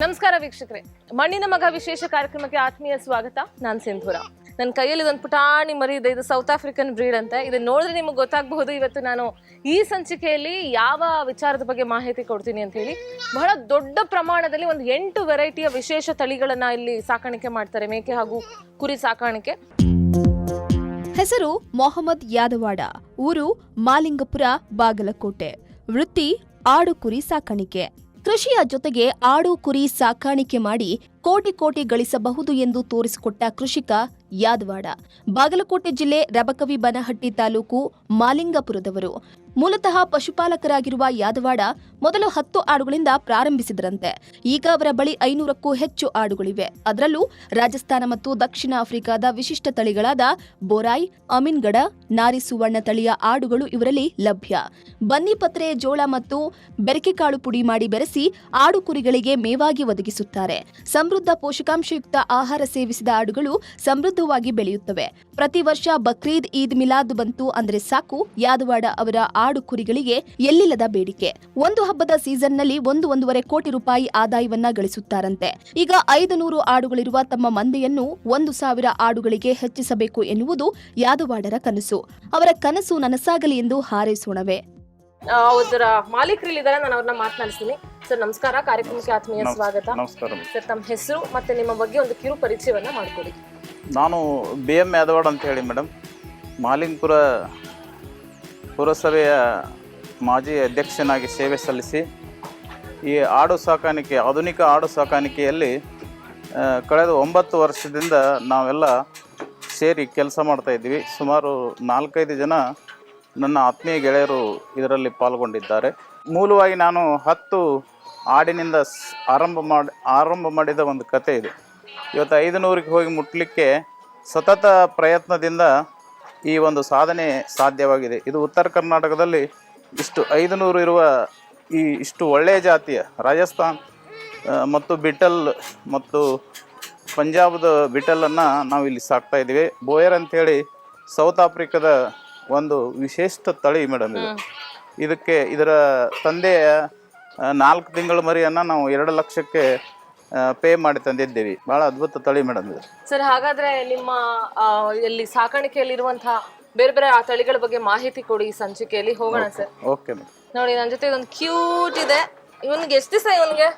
ನಮಸ್ಕಾರ ವೀಕ್ಷಕರೇ. ಮಣ್ಣಿನ ಮಗ ವಿಶೇಷ ಕಾರ್ಯಕ್ರಮಕ್ಕೆ ಆತ್ಮೀಯ ಸ್ವಾಗತ. ನಾನ್ ಸಿಂಧೂರ. ನನ್ನ ಕೈಯಲ್ಲಿ ಒಂದು ಪುಟಾಣಿ ಮರಿ ಇದೆ. ಇದು ಸೌತ್ ಆಫ್ರಿಕನ್ ಬ್ರೀಡ್ ಅಂತ. ಇದನ್ನ ನೋಡಿದ್ರೆ ನಿಮಗೆ ಗೊತ್ತಾಗಬಹುದು. ಇವತ್ತು ನಾನು ಈ ಸಂಚಿಕೆಯಲ್ಲಿ ಯಾವ ವಿಚಾರದ ಬಗ್ಗೆ ಮಾಹಿತಿ ಕೊಡ್ತೀನಿ ಅಂತ ಹೇಳಿ, ಬಹಳ ದೊಡ್ಡ ಪ್ರಮಾಣದಲ್ಲಿ ಒಂದು ಎಂಟು ವೆರೈಟಿಯ ವಿಶೇಷ ತಳಿಗಳನ್ನ ಇಲ್ಲಿ ಸಾಕಾಣಿಕೆ ಮಾಡ್ತಾರೆ. ಮೇಕೆ ಹಾಗೂ ಕುರಿ ಸಾಕಾಣಿಕೆ. ಹೆಸರು ಮೊಹಮ್ಮದ್ ಯಾದವಾಡ. ಊರು ಮಾಲಿಂಗಪುರ, ಬಾಗಲಕೋಟೆ. ವೃತ್ತಿ ಆಡು ಕುರಿ ಸಾಕಾಣಿಕೆ. ಕೃಷಿಯ ಜೊತೆಗೆ ಆಡು ಕುರಿ ಸಾಕಾಣಿಕೆ ಮಾಡಿ ಕೋಟಿ ಕೋಟಿ ಗಳಿಸಬಹುದು ಎಂದು ತೋರಿಸಿಕೊಟ್ಟ ಕೃಷಿಕ ಯಾದವಾಡ. ಬಾಗಲಕೋಟೆ ಜಿಲ್ಲೆ ರಬಕವಿ ಬನಹಟ್ಟಿ ತಾಲೂಕು ಮಾಲಿಂಗಪುರದವರು. ಮೂಲತಃ ಪಶುಪಾಲಕರಾಗಿರುವ ಯಾದವಾಡ ಮೊದಲು ಹತ್ತು ಆಡುಗಳಿಂದ ಪ್ರಾರಂಭಿಸಿದರಂತೆ. ಈಗ ಅವರ ಬಳಿ ಐನೂರಕ್ಕೂ ಹೆಚ್ಚು ಆಡುಗಳಿವೆ. ಅದರಲ್ಲೂ ರಾಜಸ್ಥಾನ ಮತ್ತು ದಕ್ಷಿಣ ಆಫ್ರಿಕಾದ ವಿಶಿಷ್ಟ ತಳಿಗಳಾದ ಬೋರಾಯ್, ಅಮಿನ್ಗಡ, ನಾರಿ ಸುವರ್ಣ ತಳಿಯ ಆಡುಗಳು ಇವರಲ್ಲಿ ಲಭ್ಯ. ಬನ್ನಿಪತ್ರೆ ಜೋಳ ಮತ್ತು ಬೆರಕೆಕಾಳು ಪುಡಿ ಮಾಡಿ ಬೆರೆಸಿ ಆಡು ಕುರಿಗಳಿಗೆ ಮೇವಾಗಿ ಒದಗಿಸುತ್ತಾರೆ. ಸಮೃದ್ಧ ಪೋಷಕಾಂಶಯುಕ್ತ ಆಹಾರ ಸೇವಿಸಿದ ಆಡುಗಳು ಸಮೃದ್ಧವಾಗಿ ಬೆಳೆಯುತ್ತವೆ. ಪ್ರತಿ ವರ್ಷ ಬಕ್ರೀದ್ ಈದ್ ಮಿಲಾದ್ ಬಂತು ಅಂದ್ರೆ ಸಾಕು. ಯಾದವಾಡ ಅವರ ಆಡು ಕುರಿಗಳಿಗೆ ಎಲ್ಲಿಲ್ಲದ ಬೇಡಿಕೆ. ಒಂದು ಹಬ್ಬದ ಸೀಸನ್ನಲ್ಲಿ ಒಂದು ಒಂದೂವರೆ ಕೋಟಿ ರೂಪಾಯಿ ಆದಾಯವನ್ನ ಗಳಿಸುತ್ತಾರಂತೆ. ಈಗ ಐದು ನೂರು ಆಡುಗಳಿರುವ ತಮ್ಮ ಮಂದೆಯನ್ನು ಒಂದು ಸಾವಿರ ಆಡುಗಳಿಗೆ ಹೆಚ್ಚಿಸಬೇಕು ಎನ್ನುವುದು ಯಾದವಾಡರ ಕನಸು. ಅವರ ಕನಸು ನನಸಾಗಲಿ ಎಂದು ಹಾರೈಸೋಣವೇ. ಆ, ಅದರ ಮಾಲೀಕರಿಲ್ಲಿದ್ದಾರೆ ನಾನು ಅವ್ರನ್ನ ಮಾತನಾಡಿಸ್ತೀನಿ. ಸರ್ ನಮಸ್ಕಾರ. ಕಾರ್ಯಕ್ರಮಕ್ಕೆ ಆತ್ಮೀಯ ಸ್ವಾಗತ. ನಮಸ್ಕಾರ. ಸರ್ ತಮ್ಮ ಹೆಸರು ಮತ್ತೆ ನಿಮ್ಮ ಬಗ್ಗೆ ಒಂದು ಕಿರು ಪರಿಚಯವನ್ನ ಮಾಡ್ಕೊಡಿ. ನಾನು ಬಿ ಎಂ ಯಾದವಾಡ್ ಅಂತ ಹೇಳಿ ಮೇಡಮ್ ಮಾಲಿಂಗ್ಪುರ ಪುರಸಭೆಯ ಮಾಜಿ ಅಧ್ಯಕ್ಷನಾಗಿ ಸೇವೆ ಸಲ್ಲಿಸಿ ಈ ಆಡು ಸಾಕಾಣಿಕೆ ಆಧುನಿಕ ಆಡು ಸಾಕಾಣಿಕೆಯಲ್ಲಿ ಕಳೆದ ಒಂಬತ್ತು ವರ್ಷದಿಂದ ನಾವೆಲ್ಲ ಸೇರಿ ಕೆಲಸ ಮಾಡ್ತಾಯಿದ್ವಿ ಸುಮಾರು ನಾಲ್ಕೈದು ಜನ ನನ್ನ ಆತ್ಮೀಯ ಗೆಳೆಯರು ಇದರಲ್ಲಿ ಪಾಲ್ಗೊಂಡಿದ್ದಾರೆ. ಮೂಲವಾಗಿ ನಾನು ಹತ್ತು ಹಾಡಿನಿಂದ ಆರಂಭ ಮಾಡಿ ಆರಂಭ ಮಾಡಿದ ಒಂದು ಕತೆ ಇದು. ಇವತ್ತು ಐದು ನೂರಿಗೆ ಹೋಗಿ ಮುಟ್ಟಲಿಕ್ಕೆ ಸತತ ಪ್ರಯತ್ನದಿಂದ ಈ ಒಂದು ಸಾಧನೆ ಸಾಧ್ಯವಾಗಿದೆ. ಇದು ಉತ್ತರ ಕರ್ನಾಟಕದಲ್ಲಿ ಇಷ್ಟು ಐದು ನೂರು ಇರುವ ಈ ಇಷ್ಟು ಒಳ್ಳೆಯ ಜಾತಿಯ ರಾಜಸ್ಥಾನ್ ಮತ್ತು ಬಿಟಲ್ ಮತ್ತು ಪಂಜಾಬ್ದ ಬಿಟಲನ್ನು ನಾವು ಇಲ್ಲಿ ಸಾಕ್ತಾ ಇದ್ದೀವಿ. ಬೋಯರ್ ಅಂತೇಳಿ ಸೌತ್ ಆಫ್ರಿಕಾದ ಒಂದು ವಿಶಿಷ್ಟ ತಳಿ ಮೇಡಮ್ ಇದು. ಇದಕ್ಕೆ ಇದರ ತಂದೆಯ ನಾಲ್ಕು ತಿಂಗಳ ಮರಿಯನ್ನು ನಾವು ಎರಡು ಲಕ್ಷಕ್ಕೆ ಪೇ ಮಾಡಿ ತಂದಿದ್ದೀವಿ. ಬಹಳ ಅದ್ಭುತ ತಳಿ ಮೇಡಮ್ ಇದು. ಸರ್ ಹಾಗಾದ್ರೆ ನಿಮ್ಮ ಆ, ಇಲ್ಲಿ ಸಾಕಾಣಿಕೆಯಲ್ಲಿರುವಂತಹ ಬೇರೆ ಬೇರೆ ಆ ತಳಿಗಳ ಬಗ್ಗೆ ಮಾಹಿತಿ ಕೊಡಿ ಈ ಸಂಚಿಕೆಯಲ್ಲಿ. ಹೋಗೋಣ ಸರ್. Okay madam. ನೋಡಿ ನನ್ನ ಜೊತೆ ಇದೊಂದು ಕ್ಯೂಟ್ ಇದೆ. ಇವನ್ಗೆ ಎಷ್ಟು ದಿವಸ ಇವನ್ಗೆ?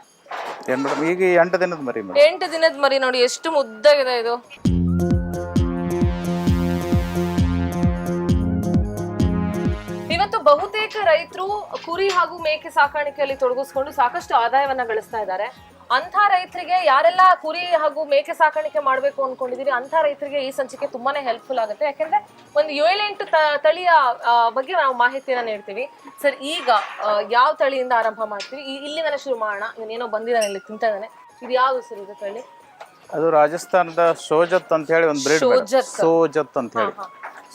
ಏನು ಮೇಡಮ್ ಈಗ ಈ ಎಂಟು ದಿನದ ಮರಿ ಮೇಡಮ್. ಎಂಟು ದಿನದ ಮರಿ ನೋಡಿ ಎಷ್ಟು ಮುದ್ದಾಗಿದೆ ಇದು. ಇವತ್ತು ಬಹುತೇಕ ರೈತರು ಕುರಿ ಹಾಗೂ ಮೇಕೆ ಸಾಕಾಣಿಕೆಯಲ್ಲಿ ತೊಡಗಿಸ್ಕೊಂಡು ಸಾಕಷ್ಟು ಆದಾಯವನ್ನ ಗಳಿಸ್ತಾ ಇದ್ದಾರೆ. ಅಂಥ ರೈತರಿಗೆ ಯಾರೆಲ್ಲ ಕುರಿ ಹಾಗೂ ಮೇಕೆ ಸಾಕಾಣಿಕೆ ಮಾಡಬೇಕು ಅನ್ಕೊಂಡಿದೀರಿ ಅಂಥ ರೈತರಿಗೆ ಈ ಸಂಚಿಕೆ ತುಂಬಾನೇ ಹೆಲ್ಪ್ಫುಲ್ ಆಗುತ್ತೆ. ಯಾಕಂದ್ರೆ ಒಂದು ಏಳೆಂಟು ತಳಿಯ ಬಗ್ಗೆ ನಾವು ಮಾಹಿತಿಯನ್ನ ನೀಡ್ತೀವಿ. ಸರ್ ಈಗ ಯಾವ ತಳಿಯಿಂದ ಆರಂಭ ಮಾಡ್ತೀವಿ ಇಲ್ಲಿಂದನೇ ಶುರು ಮಾಡೋಣ. ಏನೋ ಬಂದಿದ್ದಾನೆ ಇಲ್ಲಿ ತಿಂತ ಇದ್ದಾನೆ. ಇದು ಯಾವುದು ಸರ್ ಇದು ತಳಿ? ಅದು ರಾಜಸ್ಥಾನದ ಸೋಜತ್ ಅಂತ ಹೇಳಿ ಒಂದು ಬ್ರೀಡ್. ಸೋಜತ್. ಅಂತ ಹೇಳಿ.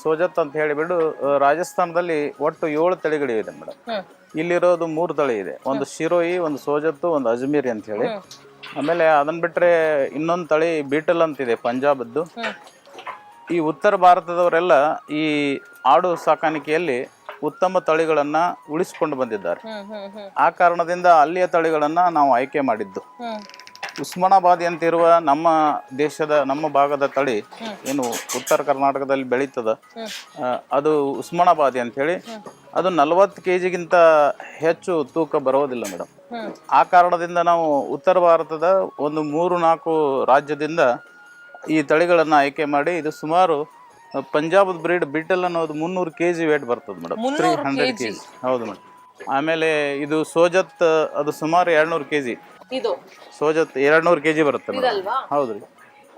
ಸೋಜತ್ ಅಂತ ಹೇಳಿಬಿಟ್ಟು ರಾಜಸ್ಥಾನದಲ್ಲಿ ಒಟ್ಟು ಏಳು ತಳಿಗಳಿವೆ ಮೇಡಮ್. ಇಲ್ಲಿರೋದು ಮೂರು ತಳಿ ಇದೆ. ಒಂದು ಶಿರೋಯಿ ಒಂದು ಸೋಜತ್ತು ಒಂದು ಅಜ್ಮೀರಿ ಅಂತ ಹೇಳಿ. ಆಮೇಲೆ ಅದನ್ನ ಬಿಟ್ರೆ ಇನ್ನೊಂದು ತಳಿ ಬೀಟಲ್ ಅಂತಿದೆ ಪಂಜಾಬದ್ದು. ಹ್ಮ್. ಈ ಉತ್ತರ ಭಾರತದವರೆಲ್ಲ ಈ ಆಡು ಸಾಕಾಣಿಕೆಯಲ್ಲಿ ಉತ್ತಮ ತಳಿಗಳನ್ನ ಉಳಿಸಿಕೊಂಡು ಬಂದಿದ್ದಾರೆ. ಆ ಕಾರಣದಿಂದ ಅಲ್ಲಿಯ ತಳಿಗಳನ್ನ ನಾವು ಆಯ್ಕೆ ಮಾಡಿದ್ದು. ಉಸ್ಮಾನಾಬಾದಿ ಅಂತಿರುವ ನಮ್ಮ ದೇಶದ ನಮ್ಮ ಭಾಗದ ತಳಿ ಏನು ಉತ್ತರ ಕರ್ನಾಟಕದಲ್ಲಿ ಬೆಳೀತದ. ಆ, ಅದು ಉಸ್ಮಾನಾಬಾದಿ ಅಂತ ಹೇಳಿ ಅದು ನಲವತ್ತು ಕೆ ಜಿಗಿಂತ ಹೆಚ್ಚು ತೂಕ ಬರೋದಿಲ್ಲ ಮೇಡಮ್ ಆ ಕಾರಣದಿಂದ ನಾವು ಉತ್ತರ ಭಾರತದ ಒಂದು ಮೂರು ನಾಲ್ಕು ರಾಜ್ಯದಿಂದ ಈ ತಳಿಗಳನ್ನು ಆಯ್ಕೆ ಮಾಡಿ ಇದು ಸುಮಾರು ಪಂಜಾಬ್ ಬ್ರೀಡ್ ಬಿಟಲ್ ಅನ್ನೋದು ಮುನ್ನೂರು ಕೆ ಜಿ ವೇಟ್ ಬರ್ತದೆ madam three hundred K G ಹೌದು ಮೇಡಮ್ ಆಮೇಲೆ ಇದು ಸೋಜತ್ ಅದು ಸುಮಾರು ಎರಡ್ನೂರು ಕೆ ಜಿ ಇದು. ಸೋಜತ್ ಎರಡ್ನೂರು ಕೆ ಜಿ ಬರುತ್ತೆ ಮೇಡಮ್. ಇದಲ್ವಾ? ಹೌದು ರೀ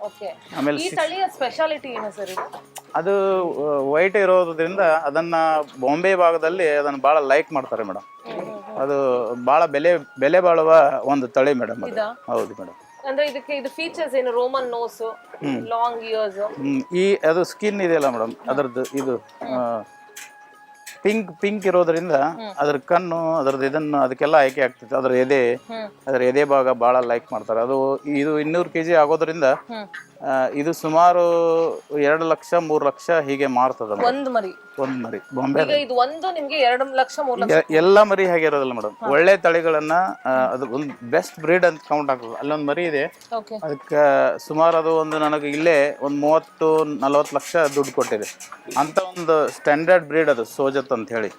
ಓಕೆ. ಆಮೇಲೆ ಈ ತಳಿಯ ಸ್ಪೆಷಾಲಿಟಿ ಏನು ಸರ್ ಇದು? ಅದು ವೈಟ್ ಇರೋದ್ರಿಂದ ಅದನ್ನ ಬಾಂಬೆ ಭಾಗದಲ್ಲಿ ಅದನ್ನ ಬಹಳ ಲೈಕ್ ಮಾಡ್ತಾರೆ ಮೇಡಮ್. ಅದು ಬಹಳ ಬೆಲೆ ಬೆಲೆ ಬಾಳುವ ಒಂದು ತಳಿ ಮೇಡಮ್ ಅದು. ಇದಾ? ಹೌದು ಮೇಡಮ್. ಅಂದ್ರೆ ಇದಕ್ಕೆ ಇದು ಫೀಚರ್ಸ್ ಏನು? ರೋಮನ್ ನೋಸ್ ಲಾಂಗ್ ಇಯರ್ಸ್ ಈ ಅದು ಸ್ಕಿನ್ ಇದೆಯಲ್ಲ ಮೇಡಮ್ ಅದರದ್ದು ಇದು ಪಿಂಕ್ ಪಿಂಕ್ ಇರೋದ್ರಿಂದ ಅದ್ರ ಕಣ್ಣು ಅದ್ರದ್ದು ಇದನ್ನು ಅದಕ್ಕೆಲ್ಲ ಆಯ್ಕೆ ಆಗ್ತಿತ್ತು. ಅದ್ರ ಎದೆ ಅದ್ರ ಎದೆ ಭಾಗ ಭಾಳ ಲೈಕ್ ಮಾಡ್ತಾರೆ. ಅದು ಇದು ಇನ್ನೂರು ಕೆಜಿ ಆಗೋದ್ರಿಂದ ಆ, ಇದು ಸುಮಾರು ಎರಡು ಲಕ್ಷ ಮೂರು ಲಕ್ಷ ಹೀಗೆ ಮಾರ್ತದ ಒಂದ್ ಮರಿ. ಒಂದು ಮರಿ ಬಾಂಬೆ ಈಗ ಇದು ಒಂದು ನಿಮ್ಗೆ ಎರಡು ಲಕ್ಷ ಮೂರ್ ಲಕ್ಷ. ಎ- ಎಲ್ಲ ಮರಿ ಹಾಗೆ ಇರೋದಿಲ್ಲ ಮೇಡಮ್. ಒಳ್ಳೆ ತಳಿಗಳನ್ನ ಆ, ಅದು ಒಂದು ಬೆಸ್ಟ್ ಬ್ರೀಡ್ ಅಂತ ಕೌಂಟ್ ಆಗ್ತದೆ ಅಲ್ಲೊಂದು ಮರಿ ಇದೆ. ಓಕೆ. ಅದಕ್ಕೆ ಸುಮಾರು ಅದು ಒಂದು ನನಗೆ ಇಲ್ಲೇ ಒಂದು ಮೂವತ್ತು ನಲವತ್ತು ಲಕ್ಷ ದುಡ್ಡು ಕೊಟ್ಟಿದೆ. ಅಂತ ಒಂದು ಸ್ಟ್ಯಾಂಡರ್ಡ್ ಬ್ರೀಡ್ ಅದು ಸೋಜತ್ ಅಂತ ಹೇಳಿ.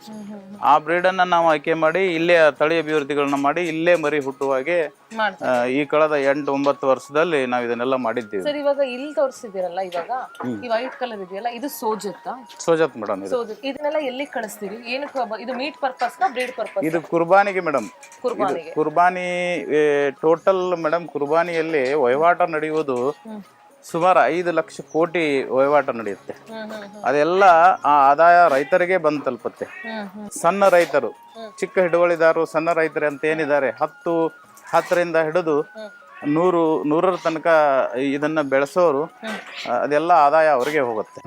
ಆ ಬ್ರೀಡನ್ನು ನಾವು ಆಯ್ಕೆ ಮಾಡಿ ಇಲ್ಲೇ ತಳಿ ಅಭಿವೃದ್ಧಿಗಳನ್ನ ಮಾಡಿ ಇಲ್ಲೇ ಮರಿ ಹುಟ್ಟುವ ಹಾಗೆ ಆ, ಈ ಕಳೆದ ಎಂಟು ಒಂಬತ್ತು ವರ್ಷದಲ್ಲಿ ನಾವು ಇದನ್ನೆಲ್ಲ ಮಾಡಿದ್ದೀವಿ. ಸರ್ ಇವಾಗ ಇಲ್ಲಿ ತೋರಿಸಿದಿರಲ್ಲ ಇವಾಗ? ಈ ವೈಟ್ ಕಲರ್ ಇದೆಯಲ್ಲ ಇದು ಸೋಜತ್ತಾ? ಸೋಜತ್ ಮೇಡಮ್ ಇದು. ಸೋಜತ್. ಇದನ್ನೆಲ್ಲ ಎಲ್ಲಿ ಕಳಿಸ್ತೀರಿ? ಏನಕ್ಕೆ ಬ- ಇದು ಮೀಟ್ ಪರ್ಪಸ್ ಬ್ರೀಡ್ ಪರ್ಪಸ್ ಇದು ಕುರ್ಬಾನಿಗೆ ಮೇಡಮ್. ಕುರ್ಬಾನಿಗೆ. ಕುರ್ಬಾನಿ ಟೋಟಲ್ ಮೇಡಮ್ ಕುರ್ಬಾನಿಯಲ್ಲಿ ವಹಿವಾಟ ನಡೆಯುವುದು ಸುಮಾರು ಐದು ಲಕ್ಷ ಕೋಟಿ ವಹಿವಾಟ ನಡೆಯುತ್ತೆ. ಹ್ಮ್ ಹ್ಮ್ ಹ್ಮ್. ಅದೆಲ್ಲ ಆ ಆದಾಯ ರೈತರಿಗೆ ಬಂದು ತಲುಪುತ್ತೆ ಹ್ಮ್ ಹ್ಮ್. ಸಣ್ಣ ರೈತರು ಚಿಕ್ಕ ಹಿಡುವಳಿದಾರರು ಸಣ್ಣ ರೈತರು ಅಂತ ಏನಿದ್ದಾರೆ ಹತ್ತು ಹತ್ತರಿಂದ ಹಿಡಿದು ನೂರು ನೂರರ ತನಕ ಇದನ್ನ ಬೆಳೆಸೋರು ಅದೆಲ್ಲ ಆದಾಯ ಅವರಿಗೆ ಹೋಗುತ್ತೆ.